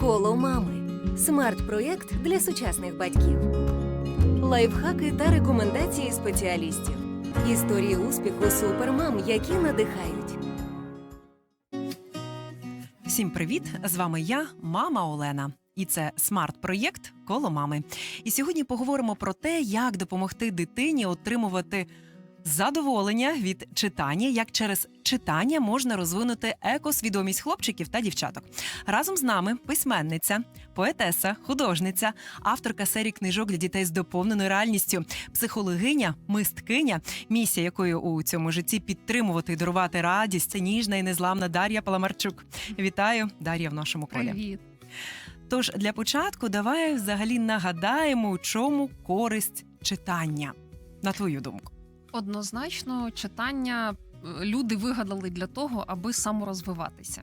Коло мами. Смарт-проєкт для сучасних батьків. Лайфхаки та рекомендації спеціалістів. Історії успіху супермам, які надихають. Всім привіт! З вами я, мама Олена. І це смарт-проєкт коло мами. І сьогодні поговоримо про те, як допомогти дитині отримувати задоволення від читання, як через читання можна розвинути екосвідомість хлопчиків та дівчаток. Разом з нами письменниця, поетеса, художниця, авторка серії книжок для дітей з доповненою реальністю, психологиня, мисткиня, місія якої у цьому житті підтримувати і дарувати радість, це ніжна і незламна Дар'я Паламарчук. Вітаю, Дар'я, в нашому колі. Привіт. Тож для початку давай взагалі нагадаємо, у чому користь читання, на твою думку. Однозначно, читання е, люди вигадали для того, аби саморозвиватися.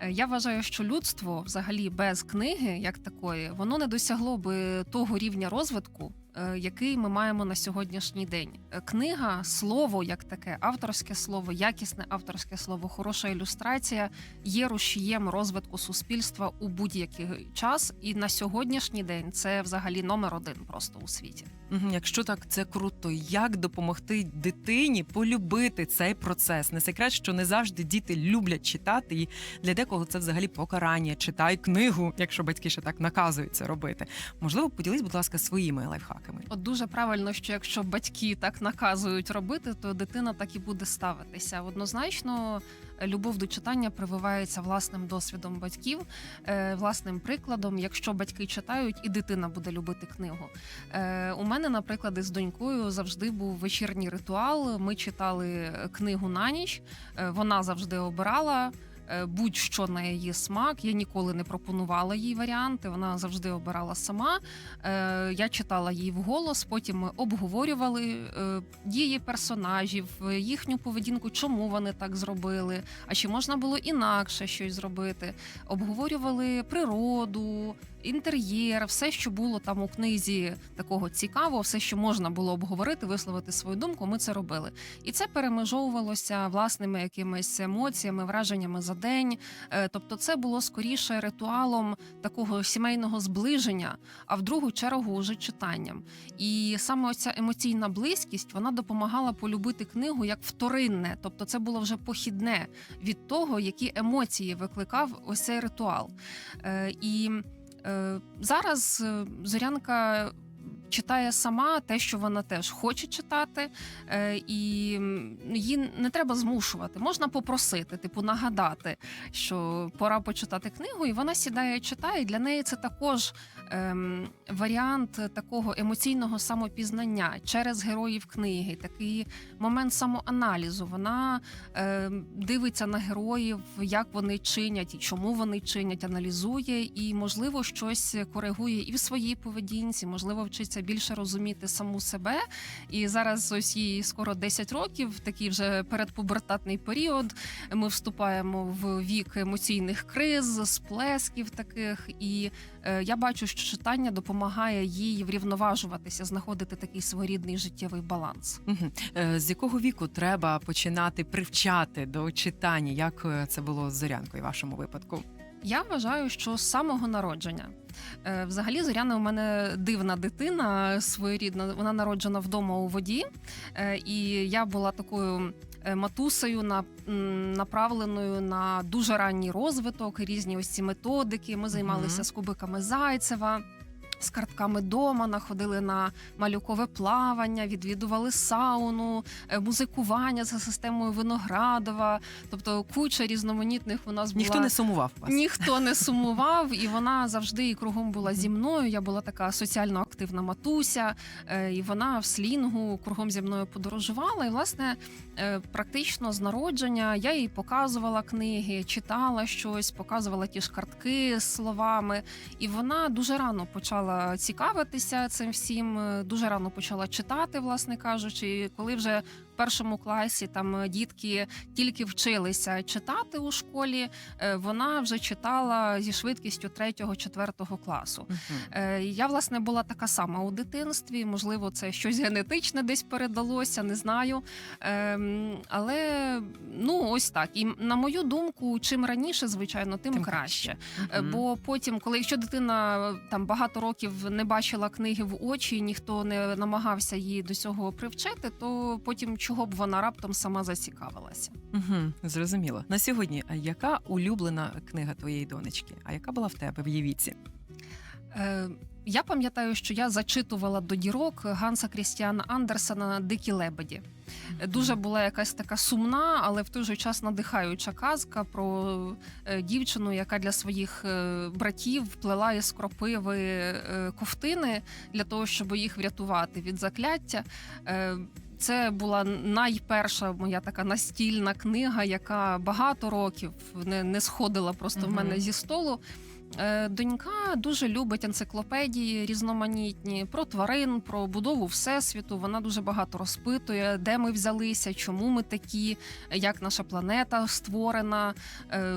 Е, Я вважаю, що людство, взагалі, без книги, як такої, воно не досягло би того рівня розвитку, який ми маємо на сьогоднішній день. Е, Книга, слово як таке, авторське слово, якісне авторське слово, хороша ілюстрація є рушієм розвитку суспільства у будь-який час. І на сьогоднішній день це взагалі номер один просто у світі. Якщо так, це круто. Як допомогти дитині полюбити цей процес? Не секрет, що не завжди діти люблять читати, і для декого це взагалі покарання. Читай книгу, якщо батьки ще так наказують це робити. Можливо, поділись, будь ласка, своїми лайфхаками. От дуже правильно, що якщо батьки так наказують робити, то дитина так і буде ставитися. Однозначно, любов до читання прививається власним досвідом батьків, е, власним прикладом. Якщо батьки читають, і дитина буде любити книгу. Е, У мене, наприклад, із донькою завжди був вечірній ритуал. Ми читали книгу на ніч. Е, Вона завжди обирала. Е, Будь-що на її смак, я ніколи не пропонувала їй варіанти. Вона завжди обирала сама. Е, я читала її вголос, потім ми обговорювали е, дії персонажів, їхню поведінку, чому вони так зробили, а чи можна було інакше щось зробити. Обговорювали природу, інтер'єр, все, що було там у книзі такого цікавого, все, що можна було обговорити, висловити свою думку, ми це робили. І це перемежовувалося власними якимись емоціями, враженнями за день. Е, Тобто, це було скоріше ритуалом такого сімейного зближення, а в другу чергу уже читанням. І саме оця емоційна близькість вона допомагала полюбити книгу як вторинне, тобто це було вже похідне від того, які емоції викликав ось цей ритуал. Е, І зараз е, Зорянка. Читає сама те, що вона теж хоче читати, е, і її не треба змушувати. Можна попросити, типу, нагадати, що пора почитати книгу, і вона сідає і читає. Для неї це також ем, варіант такого емоційного самопізнання через героїв книги, такий момент самоаналізу. Вона ем, дивиться на героїв, як вони чинять і чому вони чинять, аналізує, і можливо щось коригує і в своїй поведінці, можливо, вчиться більше розуміти саму себе. І зараз ось їй скоро 10 років, такий вже передпубертатний період. Ми вступаємо в вік емоційних криз, сплесків таких. І е, я бачу, що читання допомагає їй врівноважуватися, знаходити такий своєрідний життєвий баланс. Е, З якого віку треба починати привчати до читання? Як е, це було з зорянкою в вашому випадку? Я вважаю, що з самого народження. Е, Взагалі, Зоряна у мене дивна дитина, своєрідна. Вона народжена вдома у воді. Е, І я була такою е, матусею на, направленою на дуже ранній розвиток, різні ось ці методики. Ми займалися з кубиками Зайцева. З картками дома находили на малюкове плавання, відвідували сауну, е, музикування за системою Виноградова. Тобто куча різноманітних у нас була Ніхто не сумував вас. Ніхто не сумував, і вона завжди і кругом була зі мною. Я була така соціально активна матуся, е, і вона в слінгу кругом зі мною подорожувала. І, власне, е, практично з народження я їй показувала книги, читала щось, показувала ті ж картки з словами. І вона дуже рано почала цікавитися цим всім, е, дуже рано почала читати, власне кажучи. Коли вже першому класі там е, дітки тільки вчилися читати у школі, е, вона вже читала зі швидкістю 3-4 класу. Е, Я власне була така сама у дитинстві. Можливо, це щось генетичне десь передалося, не знаю. Ем, Але ну ось так. І на мою думку, чим раніше, звичайно, тим, Тим краще. Е, Мгм. Бо потім, коли якщо дитина там багато років не бачила книги в очі, ніхто не намагався її до цього привчити, то потім чого б вона раптом сама зацікавилася. Угу, зрозуміло. На сьогодні, а яка улюблена книга твоєї донечки? А яка була в тебе в її віці? Е, Я пам'ятаю, що я зачитувала до дірок Ганса Крістіана Андерсена Дикі лебеді. Дуже була якась така сумна, але в той же час надихаюча казка про е, дівчину, яка для своїх е, братів плела із кропиви е, ковтини для того, щоб їх врятувати від закляття. Це була найперша моя така настільна книга, яка багато років не, не сходила просто в мене зі столу. Е, Донька дуже любить енциклопедії різноманітні про тварин, про будову всесвіту. Вона дуже багато розпитує, де ми взялися, чому ми такі, як наша планета створена. Е,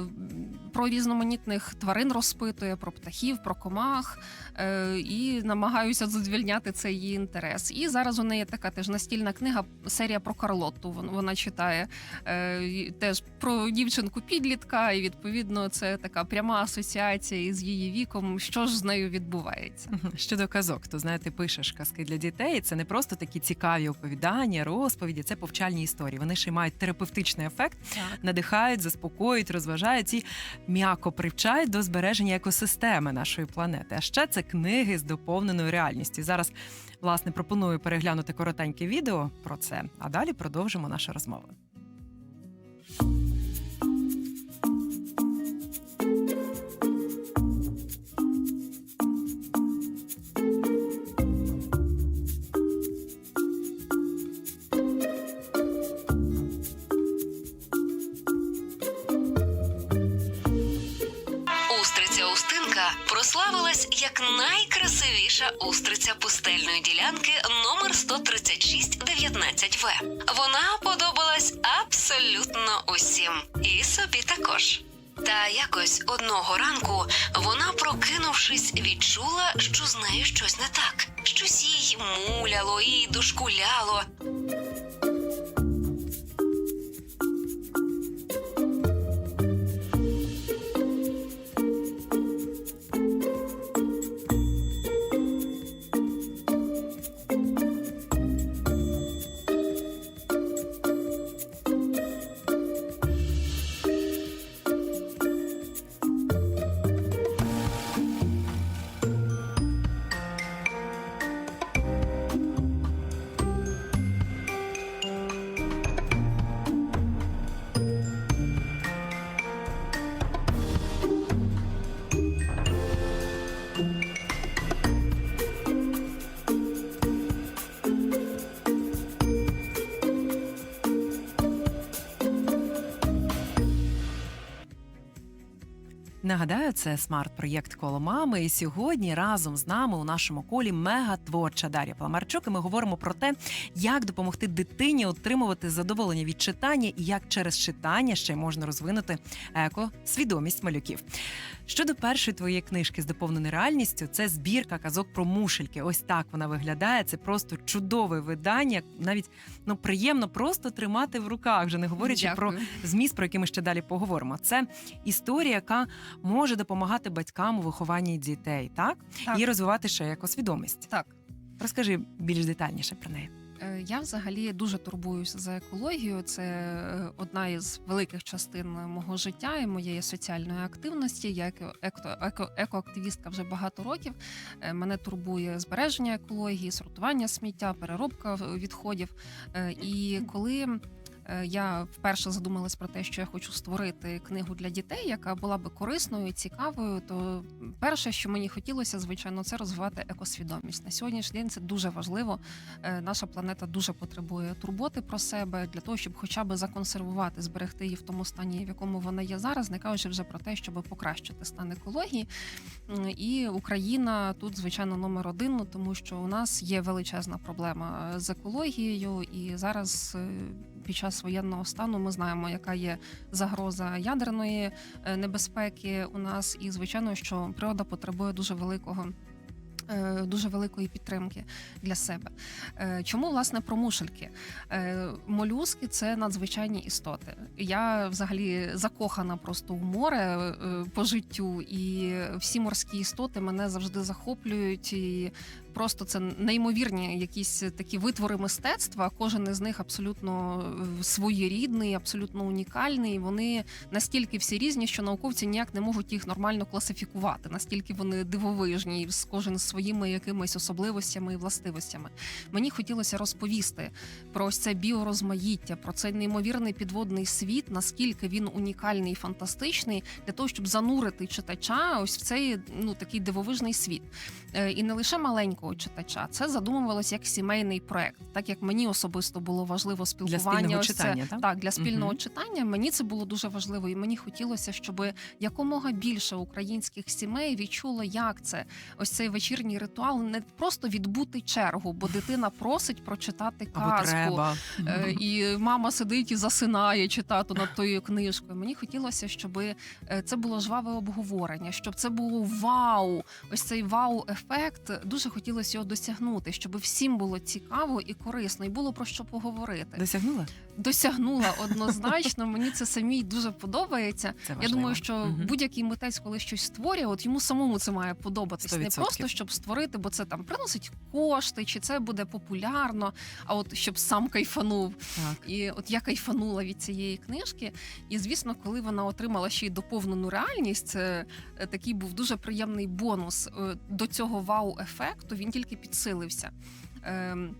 Про різноманітних тварин розпитує, про птахів, про комах е, і намагаюся задовільняти цей її інтерес. І зараз у неї така теж настільна книга, серія про Карлотту. Вона читає теж про дівчинку підлітка, і відповідно це така пряма асоціація із її віком. Що ж з нею відбувається? Щодо казок, то знає, ти пишеш казки для дітей. Це не просто такі цікаві оповідання, розповіді, це повчальні історії. Вони ще й мають терапевтичний ефект, надихають, заспокоюють, розважають і м'яко привчають до збереження екосистеми нашої планети. А ще це книги з доповненою реальністю. Зараз власне пропоную переглянути коротеньке відео про це, а далі продовжимо нашу розмову. Як найкрасивіша устриця пустельної ділянки номер 136 в Вона подобалась абсолютно усім, і собі також. Та якось одного ранку вона, прокинувшись, відчула, що з нею щось не так. Щось їй муляло і дошкуляло. Нагадаю, це смарт-проєкт коло мами. І сьогодні разом з нами у нашому колі мега творча Дар'я Паламарчук. І ми говоримо про те, як допомогти дитині отримувати задоволення від читання і як через читання ще й можна розвинути еко-свідомість малюків. Щодо першої твоєї книжки з доповненою реальністю, це збірка казок про мушельки. Ось так вона виглядає. Це просто чудове видання. Навіть ну приємно просто тримати в руках, вже не говорячи про зміст, про який ми ще далі поговоримо. Це історія, яка може допомагати батькам у вихованні дітей, так, Так. і розвивати ще екосвідомість. Так. Розкажи більш детальніше про неї. Е, Я взагалі дуже турбуюся за екологію. Це е, одна із великих частин мого життя і моєї соціальної активності. Я еко- еко- еко- екоактивістка вже багато років. Е, Мене турбує збереження екології, сортування сміття, переробка відходів. І коли я вперше задумалась про те, що я хочу створити книгу для дітей, яка була би корисною, цікавою. То перше, що мені хотілося, звичайно, це розвивати екосвідомість. На сьогоднішній день це дуже важливо. Е, Наша планета дуже потребує турботи про себе для того, щоб хоча б законсервувати, зберегти її в тому стані, в якому вона є зараз, не кажучи вже про те, щоб покращити стан екології. І Україна тут, звичайно, номер один, тому що у нас є величезна проблема е, з екологією, і зараз е, під час воєнного стану ми знаємо, яка є загроза ядерної е, небезпеки у нас, і звичайно, що природа потребує дуже великого. Е, Дуже великої підтримки для себе. Е, Чому власне про мушельки? Е, Молюски це надзвичайні істоти. Я взагалі закохана просто в море по життю, і всі морські істоти мене завжди захоплюють. І просто це неймовірні якісь такі витвори мистецтва. Кожен із них абсолютно своєрідний, абсолютно унікальний. Вони настільки всі різні, що науковці ніяк не можуть їх нормально класифікувати. Настільки вони дивовижні, з кожен з своїми якимись особливостями і властивостями. Мені хотілося розповісти про ось це біорозмаїття, про цей неймовірний підводний світ, наскільки він унікальний і фантастичний, для того, щоб занурити читача ось в цей ну такий дивовижний світ. Е, І не лише маленького читача, це задумувалось як сімейний проект, так як мені особисто було важливо спілкування. спільного ось це- так? так для спільного Мгм. читання. Мені це було дуже важливо, і мені хотілося, щоб якомога більше українських сімей відчуло, як це ось цей вечірній ритуал не просто відбути чергу, бо дитина просить прочитати казку. Е, І мама сидить і засинає читати над тою книжкою. Мені хотілося, щоб е, це було жваве обговорення, щоб це було вау. Ось цей вау-ефект. Дуже хотілося його досягнути, щоб всім було цікаво і корисно, і було про що поговорити. Досягнула? Досягнула однозначно. Мені це самій дуже подобається. Це Я думаю, що Мгм. будь-який митець, коли щось створює, от йому самому це має подобатись. Не 100%. просто щоб створити, бо це там приносить кошти, чи це буде популярно. А от щоб сам кайфанув. Так. І от я кайфанула від цієї книжки. І звісно, коли вона отримала ще й доповнену реальність, це е, такий був дуже приємний бонус Е, до цього вау-ефекту. Він тільки підсилився. Ем,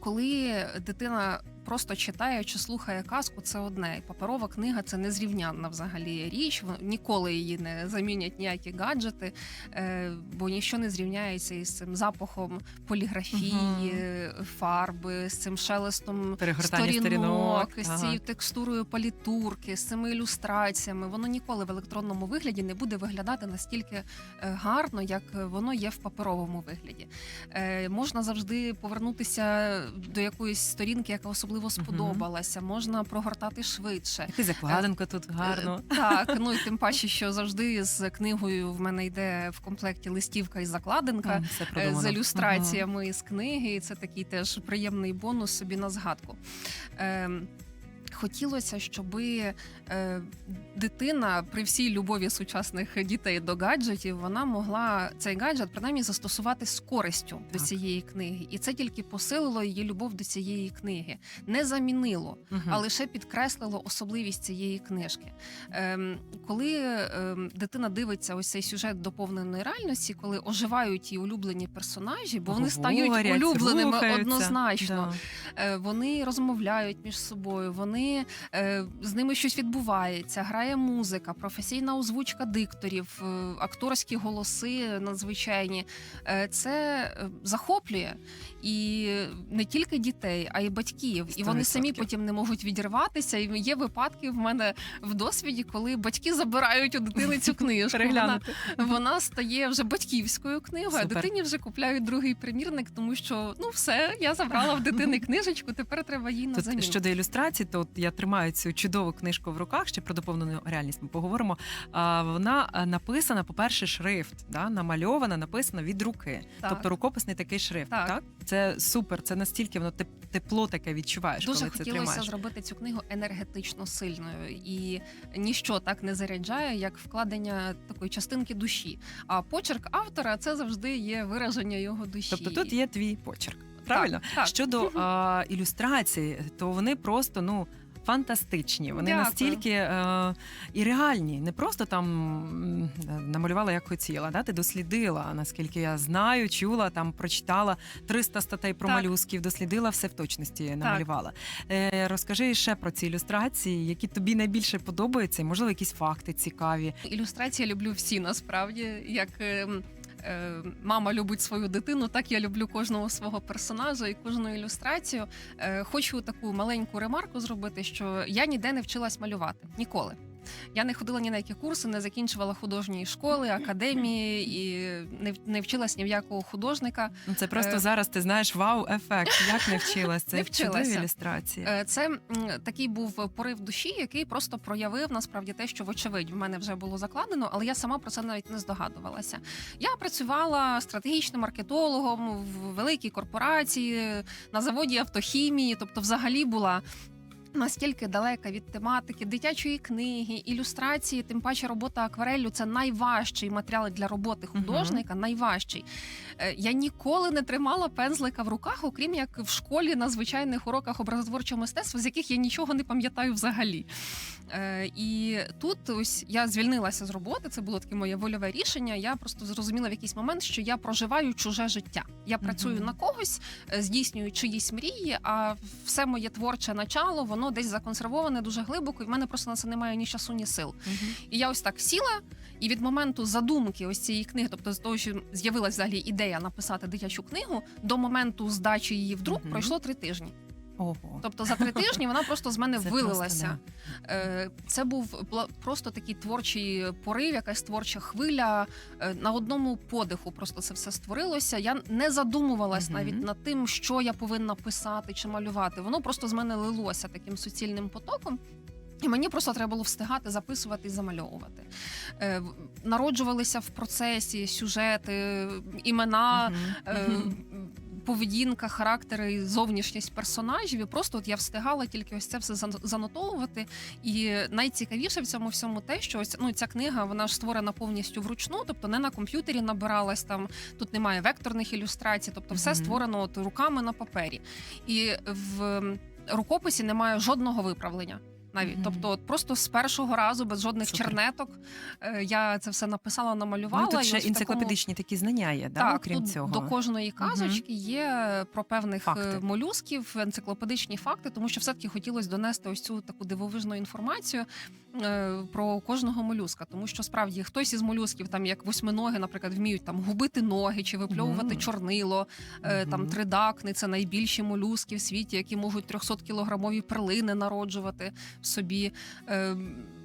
Коли дитина просто читає чи слухає казку, це одне. Паперова книга це незрівнянна взагалі річ. Ніколи її не замінять ніякі гаджети, е, бо ніщо не зрівняється із цим запахом поліграфії, Мгм. фарби, з цим шелестом сторінок, сторінок. з цією текстурою палітурки, з цими ілюстраціями. Воно ніколи в електронному вигляді не буде виглядати настільки е, гарно, як воно є в паперовому вигляді. Можна завжди повернутися до якоїсь сторінки, яка особливо сподобалася. Можна прогортати швидше. І закладинка тут гарно. Е, Так, ну і тим паче, що завжди з книгою в мене йде в комплекті листівка і закладинка. Е, з ілюстраціями з книги. І це такий теж приємний бонус собі на згадку. Хотілося, щоб е, дитина при всій любові сучасних дітей до гаджетів вона могла цей гаджет принаймні застосувати з користю до цієї книги, і це тільки посилило її любов до цієї книги, не замінило Мгм. а лише підкреслило особливість цієї книжки. Ем, коли ем, дитина дивиться ось цей сюжет доповненої реальності, коли оживають її улюблені персонажі, бо вони стають улюбленими рухаються. однозначно. Да. Е, Вони розмовляють між собою, вони е, з ними щось відбувається, грає музика, професійна озвучка дикторів, е, акторські голоси надзвичайні. Е, Це е, захоплює і не тільки дітей, а й батьків. І вони самі потім не можуть відірватися. І є випадки в мене в досвіді, коли батьки забирають у дитини цю книжку. Вона, вона стає вже батьківською книгою, а дитині вже купляють другий примірник, тому що ну все, я забрала в дитини книжечку, тепер треба їй на заміну. щодо ілюстрацій, то я тримаю цю чудову книжку в руках. Ще про доповнену реальність ми поговоримо. А, вона написана, по-перше, шрифт, да, намальована, написана від руки. Так. Тобто рукописний такий шрифт. Так. Так. Це супер. Це настільки воно теп- тепло таке відчуваєш, Дуже коли це хотілося тримаєш. зробити цю книгу енергетично сильною, і ніщо так не заряджає, як вкладення такої частинки душі. А почерк автора це завжди є вираження його душі. Тобто тут є твій почерк. Правильно? Так, так. Щодо а, ілюстрацій, то вони просто ну. Фантастичні. Вони Дякую. настільки е, і реальні. Не просто там намалювала, як хотіла. Да? Ти дослідила, наскільки я знаю, чула, там прочитала 300 статей про Так. малюсків, дослідила все в точності намалювала. Е, розкажи ще про ці ілюстрації, які тобі найбільше подобаються, і можливо, якісь факти цікаві. Ілюстрації я люблю всі насправді. Як е, е, мама любить свою дитину, так я люблю кожного свого персонажа і кожну ілюстрацію. Е, хочу таку маленьку ремарку зробити, що я ніде не вчилась малювати ніколи. Я не ходила ні на які курси, не закінчувала художньої школи, академії і не, не вчилась ні в якого художника. Ну це просто Е, зараз ти знаєш вау-ефект. Як не вчилась? Це Не чудові ілюстрації. Е, Це такий був порив душі, який просто проявив насправді те, що вочевидь в мене вже було закладено, але я сама про це навіть не здогадувалася. Я працювала стратегічним маркетологом в великій корпорації на заводі автохімії, тобто, взагалі була. Настільки далека від тематики, дитячої книги, ілюстрації, тим паче робота аквареллю це найважчий матеріал для роботи художника. Найважчий. Е, Я ніколи не тримала пензлика в руках, окрім як в школі на звичайних уроках образотворчого мистецтва, з яких я нічого не пам'ятаю взагалі. Е, І тут ось я звільнилася з роботи. Це було таке моє вольове рішення. Я просто зрозуміла в якийсь момент, що я проживаю чуже життя. Я працюю Мгм. на когось, е, здійснюю чиїсь мрії, а все моє творче начало, воно десь законсервоване дуже глибоко, і в мене просто на це немає ні часу, ні сил. Мгм. І я ось так сіла, і від моменту задумки ось цієї книги, тобто з того, що з'явилася взагалі ідея написати дитячу книгу, до моменту здачі її в друк Мгм. пройшло три тижні. Ого. Тобто за три тижні вона просто з мене Це вилилася. просто, Е, Це був просто такий творчий порив, якась творча хвиля. Е, На одному подиху просто це все створилося. Я не задумувалась Мгм. навіть над тим, що я повинна писати чи малювати. Воно просто з мене лилося таким суцільним потоком. І мені просто треба було встигати записувати і замальовувати. Е, Народжувалися в процесі сюжети, імена, е, Мгм. Поведінка, характери, і зовнішність персонажів. І просто от я встигала тільки ось це все занотовувати. І найцікавіше в цьому всьому те, що ось ну ця книга вона ж створена повністю вручну, тобто не на комп'ютері набиралась там. Тут немає векторних ілюстрацій, тобто все Мгм. створено от руками на папері. І в рукописі немає жодного виправлення. Навіть Мгм. тобто, от просто з першого разу без жодних Супер. чернеток е, я це все написала, намалювала. Ну, тут ще в такому- енциклопедичні такі знання є, да, так, окрім тут цього. до кожної казочки є про певних Факти. е, молюсків, енциклопедичні факти, тому що все-таки хотілося донести ось цю таку дивовижну інформацію про кожного молюска. Тому що справді хтось із молюсків, там як восьминоги, наприклад, вміють там губити ноги чи випльовувати Мгм. чорнило. Е, Там тридакни це найбільші молюски в світі, які можуть 300 кілограмові перлини народжувати в собі.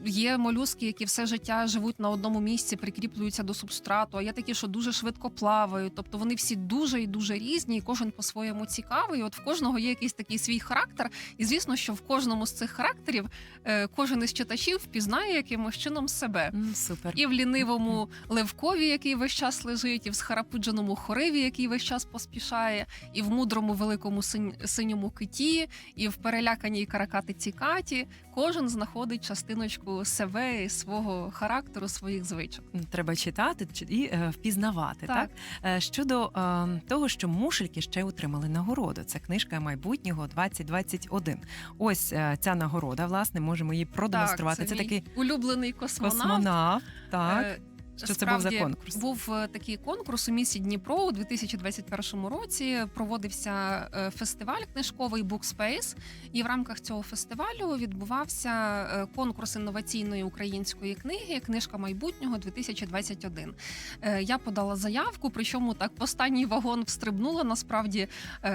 Є молюски, які все життя живуть на одному місці, прикріплюються до субстрату. А є такі, що дуже швидко плавають. Тобто вони всі дуже і дуже різні, і кожен по-своєму цікавий. От в кожного є якийсь такий свій характер. І звісно, що в кожному з цих характерів е, кожен із читачів впізнає якимось чином себе. Супер. І в лінивому левкові, який весь час лежить, і в схарапудженому хориві, який весь час поспішає, і в мудрому великому синь- синьому киті, і в переляканій каракатиці каті. Кожен знаходить частиночку себе, свого характеру, своїх звичок. Треба читати чи- і е, впізнавати. Так, Так. Е, щодо е, того, що мушельки ще отримали нагороду. Це книжка майбутнього 2021. Ось ця нагорода, власне, можемо її продемонструвати. Так, це мій такий улюблений космонавт. космонавт. Так. Що це був за Справді, конкурс? Був е, такий конкурс у місті Дніпро у 2021 році. Проводився е, фестиваль книжковий Bookspace, і в рамках цього фестивалю відбувався е, конкурс інноваційної української книги Книжка майбутнього 2021. Е, Я подала заявку, причому так в останній вагон встрибнула. Насправді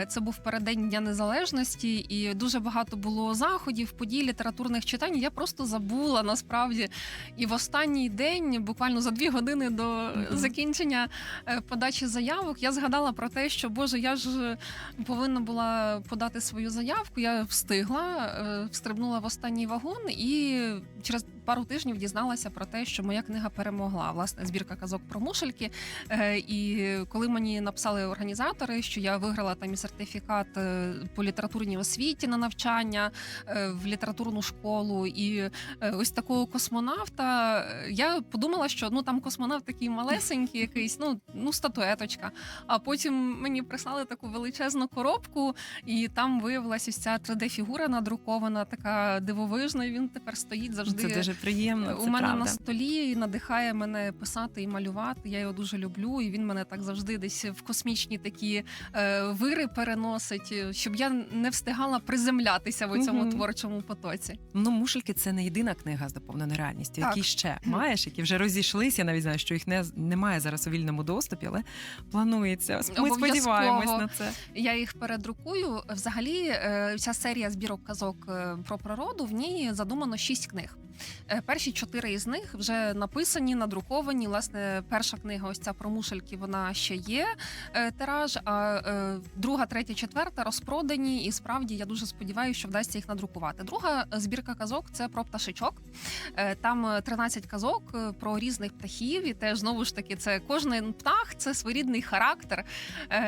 це був переддень Дня Незалежності, і дуже багато було заходів, подій, літературних читань. Я просто забула насправді. І в останній день, буквально за дві години до закінчення е, подачі заявок, я згадала про те, що Боже, я ж повинна була подати свою заявку. Я встигла, е, встрибнула в останній вагон і через пару тижнів дізналася про те, що моя книга перемогла. Власне, збірка казок про мушельки. Е, І коли мені написали організатори, що я виграла там і сертифікат е, по літературній освіті на навчання е, в літературну школу, і ось такого космонавта, я подумала, що ну там космонавт такий малесенький, якийсь, ну ну статуеточка. А потім мені прислали таку величезну коробку, і там виявилася ось ця 3D-фігура надрукована, така дивовижна. І він тепер стоїть завжди. Це дуже приємно. У це мене правда. на столі надихає мене писати і малювати. Я його дуже люблю, і він мене так завжди десь в космічні такі е, вири переносить, е, щоб я не встигала приземлятися в цьому Мгм. творчому потоці. Ну, мушельки це не єдина книга з доповненою реальністю. Які ще маєш, які вже розійшлись. Я навіть знаю, що їх не немає зараз у вільному доступі, але планується. Ми сподіваємось на це. Я їх передрукую. Взагалі, е, ця серія збірок казок е, про природу в ній задумано шість книг. Е, Перші чотири із них вже написані, надруковані. Власне, перша книга, ось ця про мушельки, вона ще є е, тираж. А е, друга, третя, четверта розпродані. І справді я дуже сподіваюся, що вдасться їх надрукувати. Друга збірка казок це про пташечок. Там е, 13 казок про різних птахів. І теж знову ж таки, це кожен птах це своєрідний характер,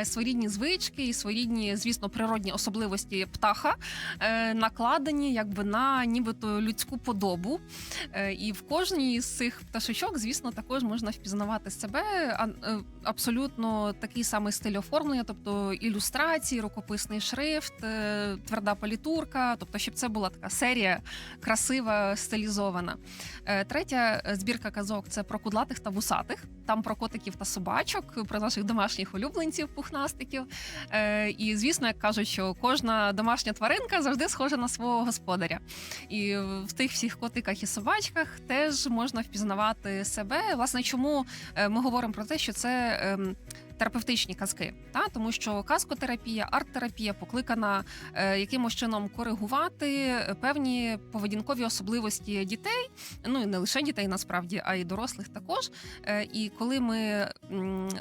своєрідні звички і своєрідні, звісно, природні особливості птаха накладені якби на нібито людську подобу. Е, І в кожній з цих пташечок, звісно, також можна впізнавати себе. Е, Абсолютно такий самий стиль оформлення, тобто ілюстрації, рукописний шрифт, е, тверда політурка, тобто, щоб це була така серія красива, стилізована. Третя збірка казок це про кудлатих та вусатих. Там про котиків та собачок, про наших домашніх улюбленців, пухнастиків. І звісно, як кажуть, що кожна домашня тваринка завжди схожа на свого господаря. І в тих всіх котиках і собачках теж можна впізнавати себе. Власне, чому е, ми говоримо про те, що це. ем, Терапевтичні казки, та тому що казкотерапія, арт-терапія покликана е, якимось чином коригувати певні поведінкові особливості дітей, ну і не лише дітей, насправді, а й дорослих також. Е, і коли ми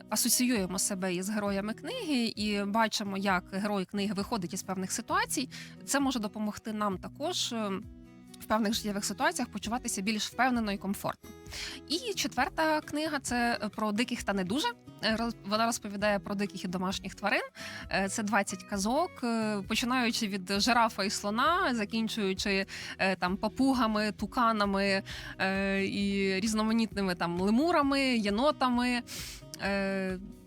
асоціюємо себе із героями книги і бачимо, як герой книги виходить із певних ситуацій, це може допомогти нам також. Е, В певних життєвих ситуаціях почуватися більш впевнено і комфортно. І четверта книга це про диких та не дуже. Е, Вона розповідає про диких і домашніх тварин. Е, Це 20 казок, е, починаючи від жирафа і слона, закінчуючи е, там папугами, туканами е, і різноманітними там лемурами, єнотами.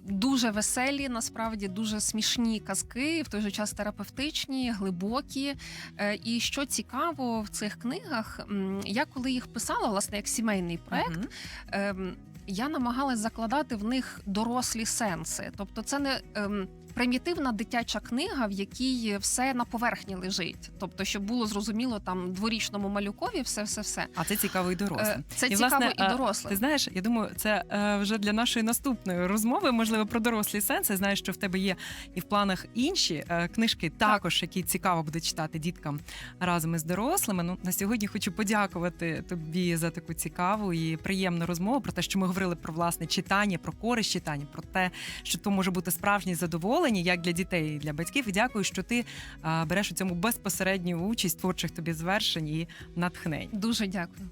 Дуже веселі, насправді дуже смішні казки, в той же час терапевтичні, глибокі. Е, І що цікаво в цих книгах, я коли їх писала, власне, як сімейний проект, Uh -huh. я намагалась закладати в них дорослі сенси. Тобто, це не ем, примітивна дитяча книга, в якій все на поверхні лежить. Тобто, щоб було зрозуміло там дворічному малюкові, все, все, все. А це цікаво і дорослим. Це І, цікаво власне, і е, дорослим. Ти знаєш, я думаю, це е, вже для нашої наступної розмови, можливо, про дорослі сенси. Знаєш, що в тебе є і в планах інші е, книжки, також які цікаво буде читати діткам разом із дорослими. Ну на сьогодні хочу подякувати тобі за таку цікаву і приємну розмову про те, що ми говорили про власне читання, про користь читання, про те, що то може бути справжнє задоволення як для дітей, і для батьків. І дякую, що ти е, береш у цьому безпосередню участь творчих тобі звершень і натхнень. Дуже дякую.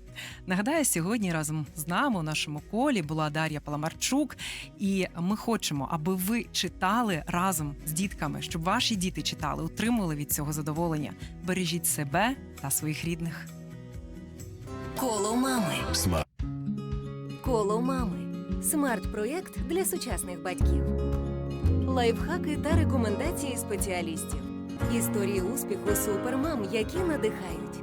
Нагадаю, сьогодні разом з нами у нашому колі була Дар'я Паламарчук, і ми хочемо, аби ви читали разом з дітками, щоб ваші діти читали, отримували від цього задоволення. Бережіть себе та своїх рідних. Коло мами. Смак. Коло мами. Смарт-проєкт для сучасних батьків. Лайфхаки та рекомендації спеціалістів. Історії успіху супермам, які надихають.